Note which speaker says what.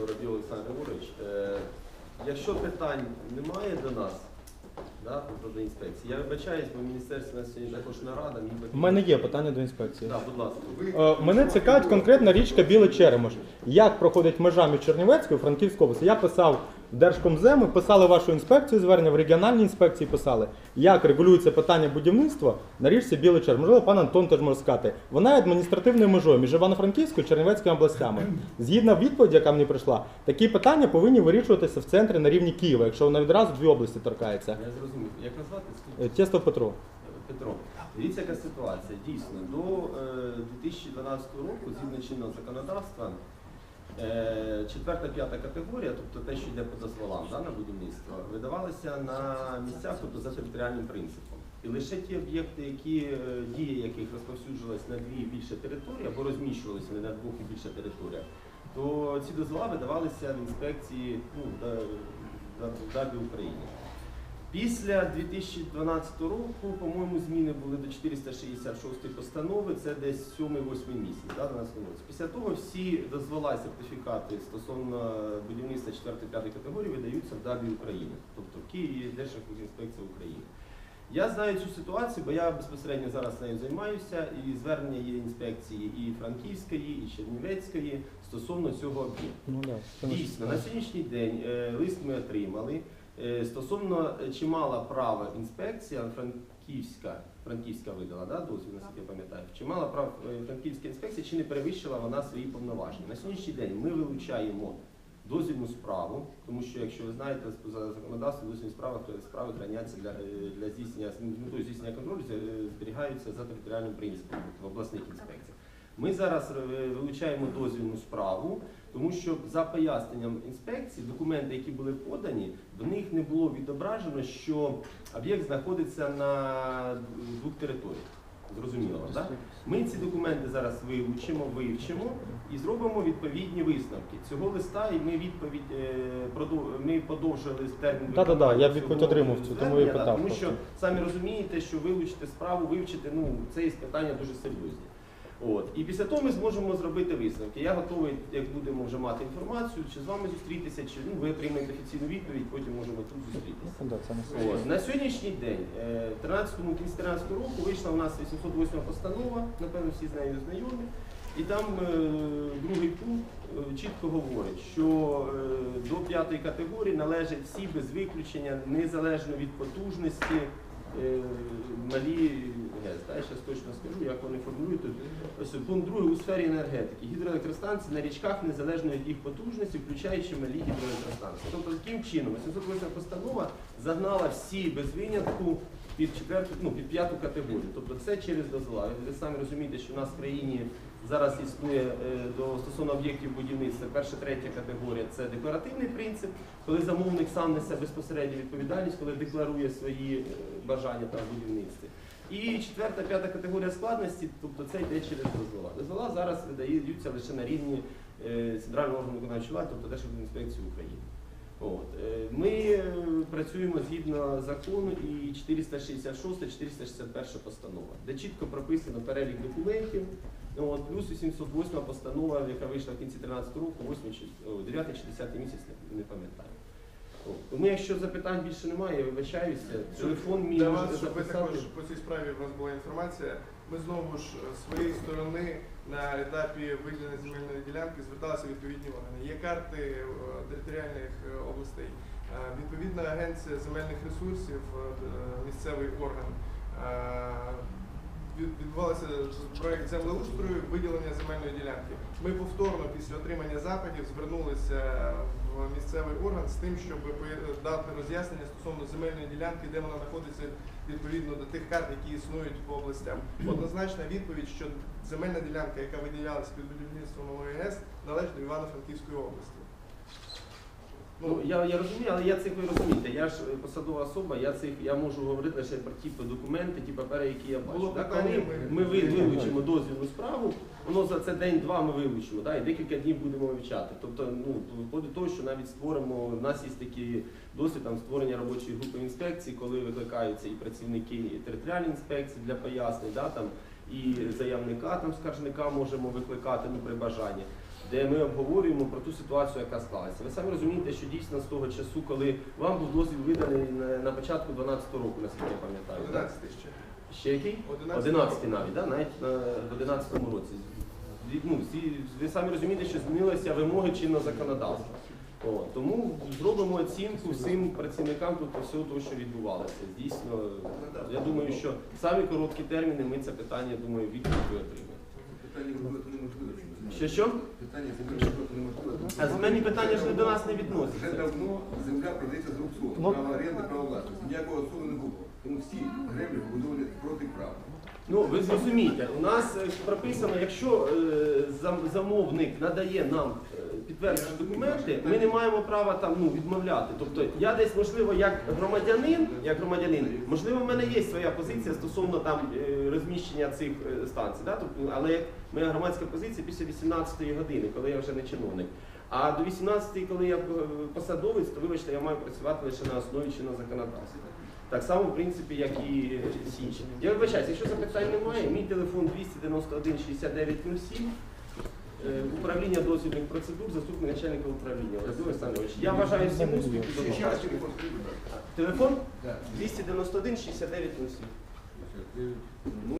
Speaker 1: Воробій Олександр Григорович. Е, Якщо питань немає до нас, да, тобто до інспекції, я вибачаюсь, бо в міністерстві нас сьогодні також нарада.
Speaker 2: У мене є питання до інспекції.
Speaker 1: Так, будь ласка.
Speaker 2: Е, Мене цікавить конкретна річка Білий Черемош. Як проходить межа між Чернівецькою і Франківською областю? Я писав в Держкомзем, ми писали вашу інспекцію звернення, в регіональній інспекції писали, як регулюється питання будівництва на річці Білий Черемош. Можливо, пан Антон теж може сказати. Вона є адміністративною межою між Івано-Франківською і Чернівецькою областями. Згідно відповіді, яка мені прийшла, такі питання повинні вирішуватися в центрі на рівні Києва, якщо вона відразу дві області торкається.
Speaker 1: Я зрозумів. Як назвати?
Speaker 2: Е, Тєстов Петро.
Speaker 1: Петро, дивіться, яка ситуація. Дійсно, до е, 2012 року, згідно чинного законодавства, е, четверта, п'ята категорія, тобто те, що йде по дозволам да, на будівництво, видавалися на місцях, тобто за територіальним принципом. І лише ті об'єкти, які е, дія яких розповсюджувалась на дві і більше території, або розміщувалися на двох і більше територіях, то ці дозвола видавалися в інспекції ну, в ДАБі України. Після 2012 року, по-моєму, зміни були до 466 постанови, це десь 7-8 місяць да, 12 році. Після того всі дозвола і сертифікати стосовно будівництва 4-5 категорії видаються в ДАБі України, тобто в Києві Держархбудінспекція України. Я знаю цю ситуацію, бо я безпосередньо зараз нею займаюся, і звернення є інспекції і Франківської, і Чернівецької стосовно цього об'єкту.
Speaker 2: Ну, да,
Speaker 1: Дійсно, на сьогоднішній день е, лист ми отримали. Е, Стосовно е, чи право інспекція Франківська, Франківська видала да, дозвіл, наскільки я пам'ятаю, чи право е, Франківська інспекція, чи не перевищила вона свої повноваження. На сьогоднішній день ми вилучаємо дозвільну справу, тому що, якщо ви знаєте, за законодавством дозвільні справи, справи храняться для, для здійснення з здійснення контролю, зберігаються за територіальним принципом в обласних інспекціях. Ми зараз е, вилучаємо дозвільну справу, тому що за поясненням інспекції, документи, які були подані, в них не було відображено, що об'єкт знаходиться на двох територіях. Зрозуміло, так? Ми ці документи зараз вивчимо, вивчимо і зробимо відповідні висновки. Цього листа і ми відповідь е, ми подовжили термін.
Speaker 2: Да-да-да,
Speaker 1: виконання
Speaker 2: я відповідь отримав цю, тому
Speaker 1: да,
Speaker 2: питав
Speaker 1: Тому що самі розумієте, що вилучити справу, вивчити, ну це є питання дуже серйозні. От. І після того ми зможемо зробити висновки. Я готовий, як будемо вже мати інформацію, чи з вами зустрітися, чи ну, ви приймете офіційну відповідь, потім можемо тут зустрітися.
Speaker 2: Ну,
Speaker 1: От. На сьогоднішній день, е, 13-му кінці 13 року, вийшла у нас 808 постанова, напевно, всі з нею знайомі. І там е, другий пункт е, чітко говорить, що е, до п'ятої категорії належать всі без виключення, незалежно від потужності, малі ГЕС. Я зараз точно скажу, як вони формулюють. Тут, Ось пункт другий у сфері енергетики. Гідроелектростанції на річках незалежно від їх потужності, включаючи малі гідроелектростанції. Тобто таким чином 808 постанова загнала всі без винятку під четверту, ну, під п'яту категорію. Тобто це через дозвола. Ви самі розумієте, що в нас в країні зараз існує е, до стосовно об'єктів будівництва перша, третя категорія це декларативний принцип, коли замовник сам несе безпосередню відповідальність, коли декларує свої е, бажання там будівництві. І четверта, п'ята категорія складності, тобто це йде через дозвола. Дозвола зараз видаються лише на рівні е, центрального органу виконавчої влади, тобто Держадміністрації України. От. е, Ми е, працюємо згідно закону і 466 461 постанова, де чітко прописано перелік документів. Ну, От, плюс 808 постанова, яка вийшла в кінці 13 року, 8 9 чи 10 місяць, не, пам'ятаю. Тому якщо запитань більше немає, я вибачаюся. Телефон мій
Speaker 3: Для вас, щоб ви
Speaker 1: записати.
Speaker 3: також по цій справі у вас була інформація. Ми знову ж е, з своєї сторони на етапі виділення земельної ділянки зверталися відповідні органи. Є карти е, територіальних е, областей. Відповідна агенція земельних ресурсів, місцевий орган. Е, від- проект землеустрою, виділення земельної ділянки. Ми повторно після отримання запитів звернулися в місцевий орган з тим, щоб дати роз'яснення стосовно земельної ділянки, де вона знаходиться відповідно до тих карт, які існують по областям. Однозначна відповідь, що земельна ділянка, яка виділялася під будівництво нової ГЕС, належить до Івано-Франківської області.
Speaker 1: Ну, я, я розумію, але я цих ви розумієте, я ж е, посадова особа, я цих я можу говорити лише про ті документи, ті папери, які я бачу.
Speaker 3: Було
Speaker 1: Да,
Speaker 3: питання,
Speaker 1: коли
Speaker 3: ми-
Speaker 1: ми ви- вилучимо дозвільну справу, воно за це день-два ми вилучимо, да, і декілька днів будемо вивчати. Тобто, ну, виходить того, що навіть створимо, в нас є такий досвід там, створення робочої групи інспекції, коли викликаються і працівники територіальної інспекції для пояснень, да, там, і заявника, там, скаржника можемо викликати ну, при бажанні. Де ми обговорюємо про ту ситуацію, яка склалася. Ви самі розумієте, що дійсно з того часу, коли вам був дозвіл виданий на, початку 12 року, наскільки я пам'ятаю. так?
Speaker 3: 11 ще.
Speaker 1: Ще який?
Speaker 3: 11
Speaker 1: 11 навіть, да? навіть на, в 11 році. Ну, всі, ви самі розумієте, що змінилися вимоги чинного законодавства. О, тому зробимо оцінку всім працівникам тут всього того, що відбувалося. Дійсно, я думаю, що самі короткі терміни ми це питання, думаю, відповідь отримаємо.
Speaker 4: Питання виробити неможливо.
Speaker 1: Що що?
Speaker 4: Питання землі виробити неможливо.
Speaker 1: А земельні питання ж не до нас не
Speaker 4: Вже
Speaker 1: відносяться.
Speaker 4: давно земля продається з рук суду.
Speaker 2: Ну-
Speaker 4: Право оренди, право власності. Ніякого суду не було. Тому всі греблі побудовані протиправно.
Speaker 1: Ну, ви зрозумієте, у нас е, прописано, якщо е, зам- замовник надає нам підтверджені документи, ми не маємо права там ну, відмовляти. Тобто я десь, можливо, як громадянин, як громадянин, можливо, в мене є своя позиція стосовно там е, розміщення цих е, станцій. Да? Тобто, але моя громадська позиція після 18-ї години, коли я вже не чиновник. А до 18-ї, коли я е, посадовець, то вибачте, я маю працювати лише на основі чинного законодавства. Так само, в принципі, як і всі інші. Я вибачаюся, якщо запитань немає, мій телефон 291 69 07, е, управління дозвільних процедур, заступник начальника управління Володимир Олександрович. Я вважаю всім успіхів.
Speaker 4: Ще раз телефон.
Speaker 1: Телефон
Speaker 4: Так.
Speaker 1: 291 69 07.
Speaker 4: Значить, е,